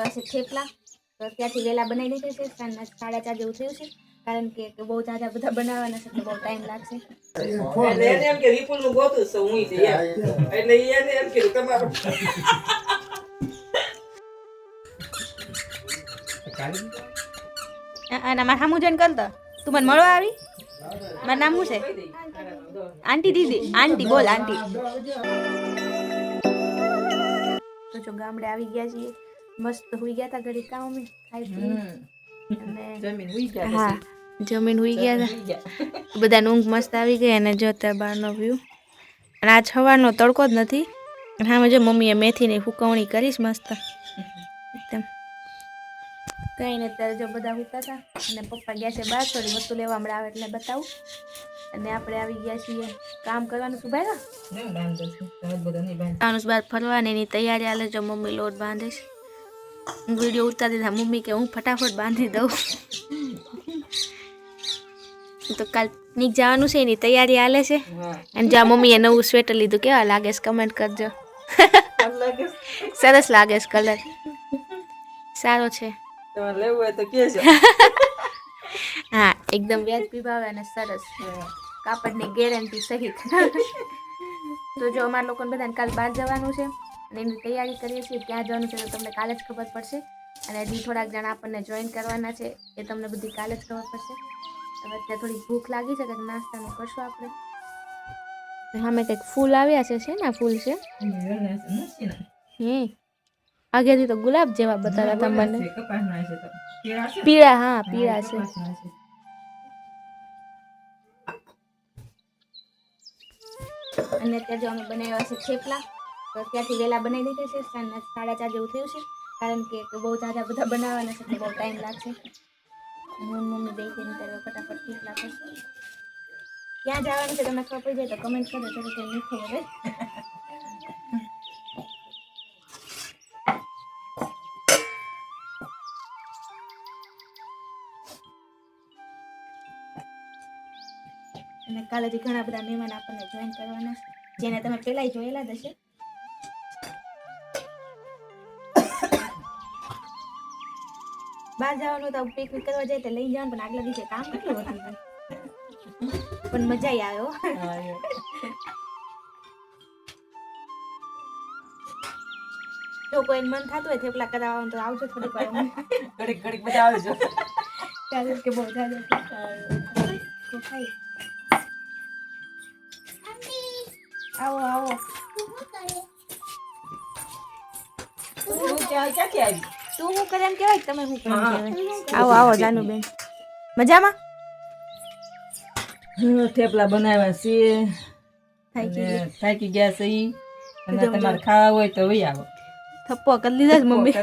બનાવ્યા છે થેપલા. તો અત્યારથી વહેલા બનાવી દીધું છે. સાંજના સાડા ચાર જેવું થયું છે. કારણ કે બહુ જાજા બધા બનાવવાના છે તો બહુ ટાઈમ લાગશે. એટલે એને એમ કે વિપુલનું ગોતું છે હું એટલે એને એમ કીધું તમારું. અને મારા સામું જોઈને કરતો તું. મને મળવા આવી? મારું નામ શું છે? આંટી દીદી. આંટી બોલ આંટી. તો જો ગામડે આવી ગયા છીએ. મસ્ત હુઈ ગયા હતા ઘડી કામ અમે ખાઈ પી અને જમીન હા જમીન હુઈ ગયા હતા બધા ઊંઘ મસ્ત આવી ગઈ અને જોતા બહારનો વ્યૂ અને આ છવાનો તડકો જ નથી. અને સામે જો મમ્મીએ મેથીની હુકવણી કરીશ મસ્ત. એકદમ કંઈ નહીં અત્યારે જો બધા હુતા હતા અને પપ્પા ગયા છે બહાર થોડી વસ્તુ લેવા હમણાં આવે એટલે બતાવું. અને આપણે આવી ગયા છીએ કામ કરવાનું શું ભાઈ ફરવાની એની તૈયારી હાલે જો મમ્મી લોટ બાંધે છે. હું વીડિયો ઉતારી દીધા મમ્મી કે હું ફટાફટ બાંધી દઉં. તો કાલ નીક જવાનું છે એની તૈયારી હાલે છે. અને જ્યાં મમ્મીએ નવું સ્વેટર લીધું કેવા લાગે છે કમેન્ટ કરજો. સરસ લાગે છે કલર સારો છે. તમારે લેવું હોય તો કેજો હા એકદમ વ્યાજબી ભાવે અને સરસ. કાપડની ગેરંટી સહિત. તો જો અમારા લોકોને બધાને કાલ બહાર જવાનું છે. અને એની તૈયારી કરીએ છીએ. ક્યાં જવાનું છે તો તમને કાલે જ ખબર પડશે. અને હજી થોડાક જણા આપણને જોઈન કરવાના છે. એ તમને બધી કાલે જ ખબર પડશે. હવે અત્યારે થોડી ભૂખ લાગી છે કંઈક નાસ્તાનું કરશું આપણે. સામે કંઈક ફૂલ આવ્યા છે છે ને ફૂલ છે? હમ. આગળથી તો ગુલાબ જેવા બતાવ્યા હતા મને. પીળા હા પીળા છે. છે. અને અત્યારે જો અમે બનાવ્યા છે થેપલા. તો અત્યારથી વહેલા બનાવી દીધી છે સાડા ચાર જેવું થયું છે, કારણ કે બહુ જાજા બધા બનાવવાના છે બહુ ટાઈમ લાગશે. હું મમ્મી બે જઈને ત્યારે ફટાફટ થેપલા કરશું. ક્યાં જવાનું છે તમને ખબર પડી જાય તો કમેન્ટ કરો તો કે નહીં ખબર અને કાલે ઘણા બધા મહેમાન આપણને જોઈન કરવાના જેને તમે પહેલાંય જોયેલા જ હશે. બહાર જવાનું તો પિકનિક કરવા જાય તો લઈ જવાનું પણ આગલા દિવસે કામ કેટલું હતું પણ મજા આવે હો હા, એ. જો કોઈ મન થતું હોય થેપલા કરાવવાનું તો આવજો થોડીક વાર ઘડીક ઘડીક બધા આવજો ચાલો કે બહુ ચાલો આવો આવો. ક્યાં- ક્યાંથી આવી? તું હું કરે એમ કહેવાય તમે હું કરે એમ કહેવાય. આવો આવો જાનુબેન. મજામાં? થેપલા બનાવ્યા છે. થાકી ગયા. છે ઈ. અને તમારે ખાવા હોય તો વહી આવો. થપ્પો કરી લીધા જ મમ્મી.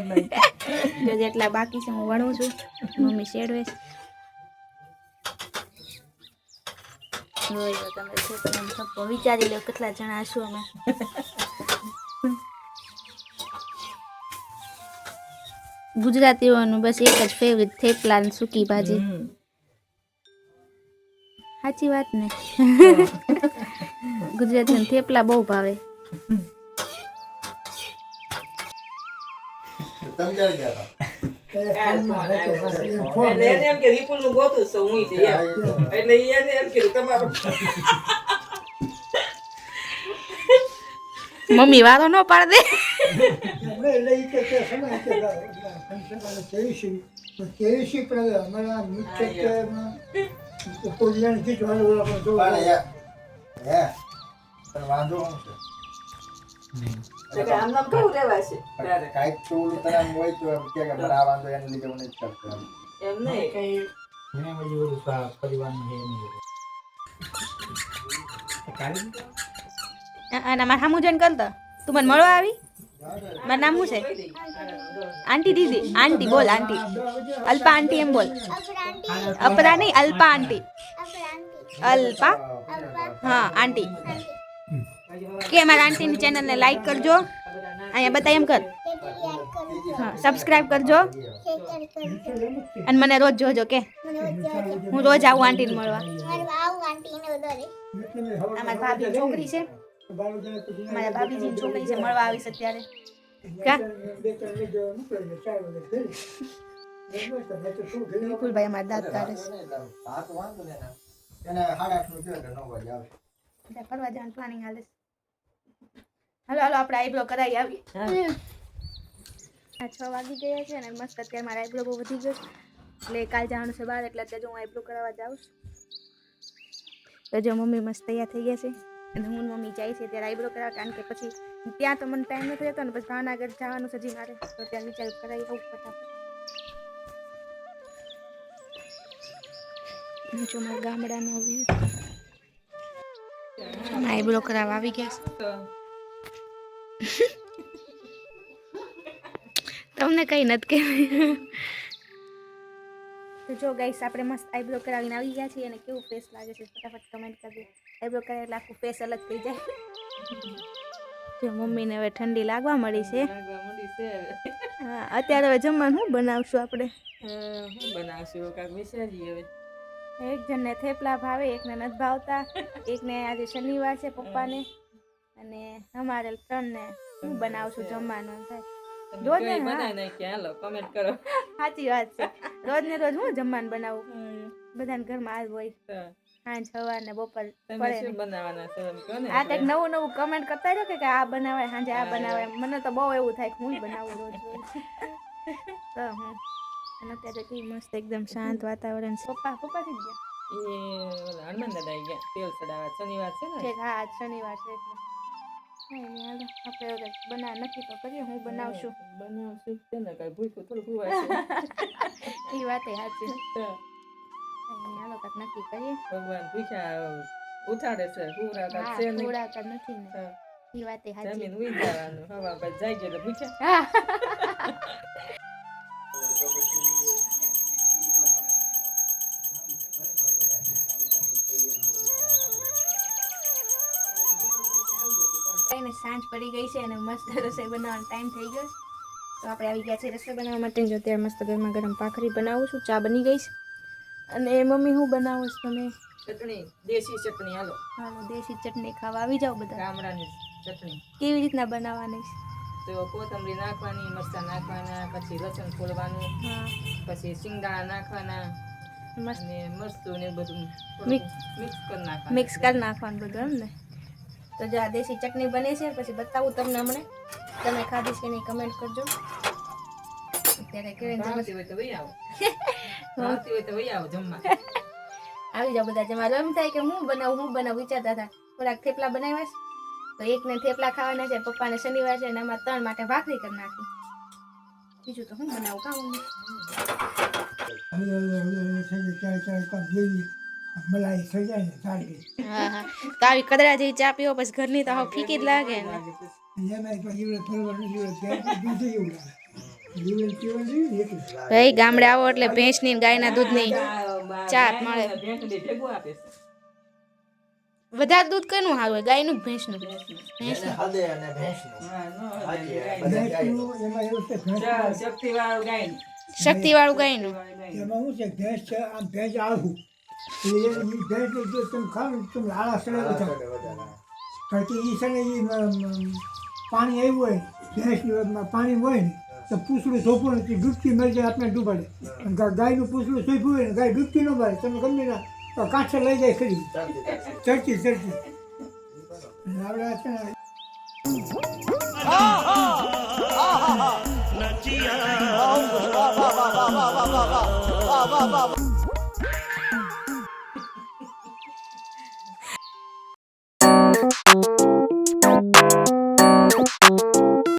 જો જેટલા બાકી છે હું વણું છું. મમ્મી શેડવે છે. તમે થપ્પો. વિચારી લો કેટલા જણા છું અમે. ગુજરાતીઓનું બસ એક જ ફેવરિટ થેપલા ને સૂકી ભાજી. સાચી વાત ને? ગુજરાતીઓને થેપલા બહુ ભાવે. મમ્મી ક્યારે ન એટલે એને હે પણ વાંધો છે? આમ નામ કેવું રહેવાશે કાંઈક તને હોય તો એમ કે આ વાંધો એને લીધે નહીં. અને મારા સામું જોઈને કરતો? તું મને મળવા આવી? મારું નામ શું છે? આંટી દીદી. આંટી બોલ આંટી. અલ્પા આંટી એમ બોલ. અપરા નહીં અલ્પા આંટી. અલ્પા? હા આંટી. કે મારા આંટીની ચેનલને લાઈક કરજો. અહીંયા બતાય એમ કર. હા સબસ્ક્રાઇબ કરજો. અને મને રોજ જોજો કે. હું રોજ આવું આંટીને મળવા. અમારી ભાભી છોકરી છે. મારા ભાભીજીની છોકરી છે મળવા આવીશ અત્યારે. વિપુલભાઈ અમારા દાંત કાઢે છે. ફરવા જવાનું પ્લાનિંગ હાલે હાલો હાલો આપણે આઈબ્રો કરાવી આવીએ. છ વાગી ગયા છે અને મસ્ત અત્યારે મારા આઈબ્રો બહુ વધી ગયો છે. એટલે કાલ જવાનું છે બહાર એટલે અત્યારે જો હું આઈબ્રો કરાવવા જાઉં છું. તો જો મમ્મી મસ્ત તૈયાર થઈ ગયા છે. અને હું ને મમ્મી જાય છે ત્યારે આઈબ્રો કરાવવા કારણ કે પછી ત્યાં તો મને ટાઈમ નથી રહેતો ને પછી ભાવનગર જવાનું છે હજી મારે. તો ત્યાં વિચાર કરાવી આવું ફટાફટ. અને જો મારા ગામડાનો વ્યૂ આઈબ્રો કરાવવા આવી ગયા છે. તો તમને કઈ નથી કહેવાય. તો જો ગાઈસ આપણે મસ્ત આઈબ્રો કરાવીને આવી ગયા છીએ અને કેવું ફેસ લાગે છે ફટાફટ કમેન્ટ કરજો આઈબ્રો કરાવે એટલે આખું ફેસ અલગ થઈ જાય. જો મમ્મીને હવે ઠંડી લાગવા મળી છે. હા અત્યારે હવે જમવાનું શું બનાવશું આપણે? હા, શું બનાવશું કાંઈક વિચારીએ હવે. એક જણને થેપલા ભાવે એકને નથી ભાવતા. એકને આજે શનિવાર છે પપ્પાને. અને અમારે ત્રણને શું બનાવશું જમવાનું. થાય રોજ ને. બનાવી નાખીએ હાલો કમેન્ટ કરો. સાચી વાત છે. રોજ ને રોજ હું જમવાનું બનાવું? બધાને ઘરમાં આજ હોય. સાંજ સવાર ને બપોર પડે શું બનાવવાના છો એમ કહો ને? આ કંઈક નવું નવું કમેન્ટ કરતા રહ્યો કે આ બનાવાય સાંજે આ બનાવાય? મને તો બહુ એવું થાય કે હું બનાવું રોજ રોજ. તો હું. અને અત્યારે કેવી મસ્ત એકદમ શાંત વાતાવરણ છે. પપ્પા પપ્પા થઈ ગયા એ હનુમાન દાદા ગયા તેલ ચડાવવા. શનિવાર છે ને? હા આજ શનિવાર છે એટલે. હાલો. આપણે હવે બના નક્કી તો કરીએ હું બનાવશું. બનાવશું. છે ને કાંઈ ભૂખ્યું થોડું ખવાય એ વાતે સાચી. હાલો કંઈક નક્કી કરીએ. ભગવાન ભૂખ્યા ઉઠાડે છે. પૂરા છે નથી ને. એ વાતે સાચી. જમીન ઉઈ જવાનું. હવા પછી જાય ભૂખ્યા. સાંજ પડી ગઈ છે અને મસ્ત રસોઈ બનાવવાનો ટાઈમ થઈ ગયો તો આપણે આવી ગયા છે રસોઈ બનાવવા માટે. જો અત્યારે મસ્ત ગરમા ગરમ ભાખરી બનાવું છું ચા બની ગઈ છે. અને મમ્મી હું બનાવું છું તમે? ચટણી દેશી ચટણી હાલો. હાલો દેશી ચટણી ખાવા આવી જાઓ બધા. ગામડાની ચટણી. કેવી રીતના બનાવવાની છે? તો કોથમરી નાખવાની મરચા નાખવાના પછી લસણ ફોડવાનું પછી સિંગાળા નાખવાના મસ્ત. અને મરચું ને બધું. મિક્સ કરી નાખવાનું. મિક્સ કરી નાખવાનું બધું એમ ને? તો જો આ દેશી ચટણી બને છે પછી બતાવું તમને હમણે તમે ખાધી છે એની કમેન્ટ કરજો અત્યારે કેવી ભાવતી હોય તો વહી આવો ભાવતી હોય તો વહી આવો જમવા આવી જાઓ બધા જમા એમ થાય કે હું બનાવું હું બનાવું વિચારતા હતા થોડાક થેપલા બનાવ્યા છે તો એકને થેપલા ખાવાના છે પપ્પાને શનિવાર છે અને અમારે ત્રણ માટે ભાખરી કરી નાખી બીજું તો હું બનાવું કામ મલાઈ થઈ જાય ને સારી હા હા. તો આવી કદરા જેવી ચા પીવો પછી ઘરની તો હાવ ફીકી જ લાગે ને. ભાઈ ગામડે આવો એટલે ભેંસની ને ગાયના દૂધની ચા મળે. ભેંસની ભેગું આપે છે. વધારે દૂધ કનું સારું હોય? ગાયનું ભેંસનું? ભેંસનું. હા, નો હોય હાજી, ગાયનું. બધા ભેંસ શક્તિવાળું ગાયનું. શક્તિવાળું ગાયનું? ગાયનું. એમાં શું છે ભેંસ છે આમ ભેંસ આળહું પાણી આવ્યું હોય ભેંસમાં પાણી હોય ને તો પૂછડું ધોપું ને ડૂબકી મરી જાય આપણે ડૂબાડે અને ગાયનું પૂછડું સોંપ્યું હોય ને ગાય ડૂબકી ન ભરે તમે ગમે ના તો કાંઠે લઈ જાય ખરી ચાલતી, ચાલતી. ચડતી ચડતી આપણે છે ને નચિયા